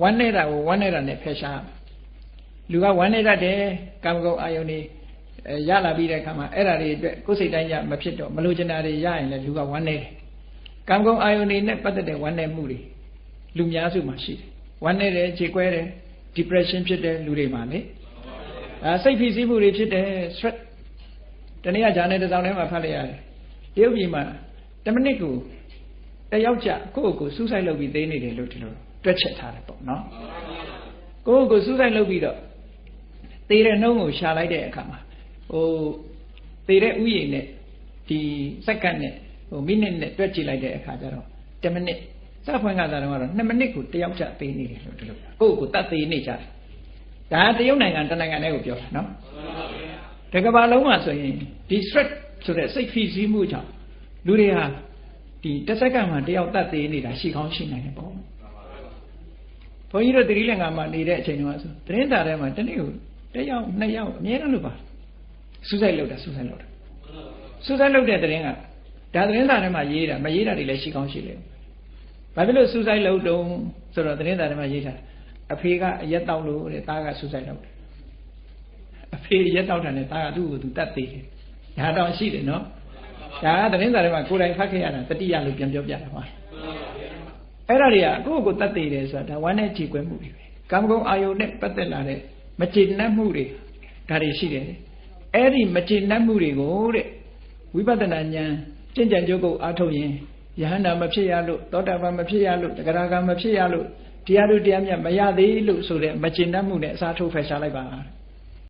ဝမ်းနေတာကိုဝမ်းနေတာနဲ့ဖယ်ရှားလူကဝမ်းနေတတ်တယ်ကာမဂုဏ်အာယုန်တွေရလာပြီးတဲ့အခါမှာအဲ့ဒါတွေအတွက်ကိုယ်စိတ်တိုင်းကြမဖြစ်တော့မလိုချင်တာတွေရရင်လည်းလူကဝမ်းနေတယ်ကာမဂုဏ်အာယုန်တွေနဲ့ပတ်သက်တဲ့ဝမ်းနေမှုတွေလူများစုမှာရှိတယ်ဝမ်းနေတယ်ခြေကွဲတယ် depression ဖြစ်တဲ့လူတွေမှာလေအဲစိတ်ဖိစီးမှုတွေဖြစ်တယ် stress တနေ့ကဂျာနယ်တစ်စောင်ထဲမှာဖတ်လိုက်ရတယ်တရုတ်ပြည်မှာ10မိနစ်ကို တယောက်ကြကိုယ့်ကိုယ်စူးစိုက်လုပ်ပြီးသိနေတယ်လို့ဒီလိုတွက်ချက်ထားတယ်ပေါ့နော်ကိုယ့်ကိုယ်စူးစိုက်လုပ်ပြီးတော့သေတဲ့နှုံးကိုရှာလိုက်တဲ့အခါမှာဟိုသေတဲ့ဥယျာဉ်နဲ့ဒီစက္ကန့်နဲ့ဟိုမိနစ်နဲ့တွက်ကြည့်လိုက်တဲ့အခါကျတော့10မိနစ်စဖွင့်ကသာတော့2မိနစ်ကိုတယောက်ကြသေနေတယ်လို့ဒီလိုကိုယ့်ကိုယ်တတ်သေးနေကြတယ်ဒါတရုတ်နိုင်ငံတနိုင်ငံတည်းကိုပြောတာနော်တကဘာလုံးမှာဆိုရင်ဒီ stress ဆိုတဲ့စိတ်ဖိစီးမှုကြောင့်လူတွေဟာ ဒီတစ်စက္ကန့်မှတယောက်တတ်သေးနေတာရှိကောင်းရှိနိုင်တယ်ပေါ့ဘုန်းကြီးတို့သတိလင်္ကာမှာနေတဲ့အချိန်တုန်းကဆိုသတင်းစာထဲမှာတနေ့ကိုတစ်ယောက်နှစ်ယောက်အများကြီးလို့ပါစူးစိုက်လောက်တာစူးစိုက်လောက်တာစူးစိုက်လောက်တဲ့သတင်းကဒါသတင်းစာထဲမှာရေးတာမရေးတာတွေလည်းရှိကောင်းရှိလေဘာဖြစ်လို့စူးစိုက်လောက်တုံးဆိုတော့သတင်းစာထဲမှာရေးထားအဖေကအရက်တောက်လို့တဲ့သားကစူးစိုက်လောက်တယ်အဖေရက်တောက်တာနဲ့သားကသူ့ကိုသူတတ်သေးတယ်ဒါတော့ရှိတယ်နော် ဒါကသတင်းစာထဲမှာကိုယ်တိုင်ဖတ်ခဲ့ရတာတတိယလို့ပြန်ပြောပြတာပါအဲ့ဒါတွေကကိုယ့်ကိုယ်တတ်သေးတယ်ဆိုတာဒါဝမ်းနဲ့ကြည်ကွဲမှုတွေပဲကာမဂုဏ်အာယုန်နဲ့ပတ်သက်လာတဲ့မကျေနပ်မှုတွေဒါတွေရှိတယ်အဲ့ဒီမကျေနပ်မှုတွေကိုတဲ့ဝိပဿနာဉာဏ်ကျင့်ကြံကြုတ်ကိုအားထုတ်ရင်ယဟန္တာမဖြစ်ရလို့သောတာပန်မဖြစ်ရလို့တဂရကမဖြစ်ရလို့တရားတို့တရားမြတ်မရသေးလို့ဆိုတဲ့မကျေနပ်မှုနဲ့အစားထိုးဖယ်ရှားလိုက်ပါ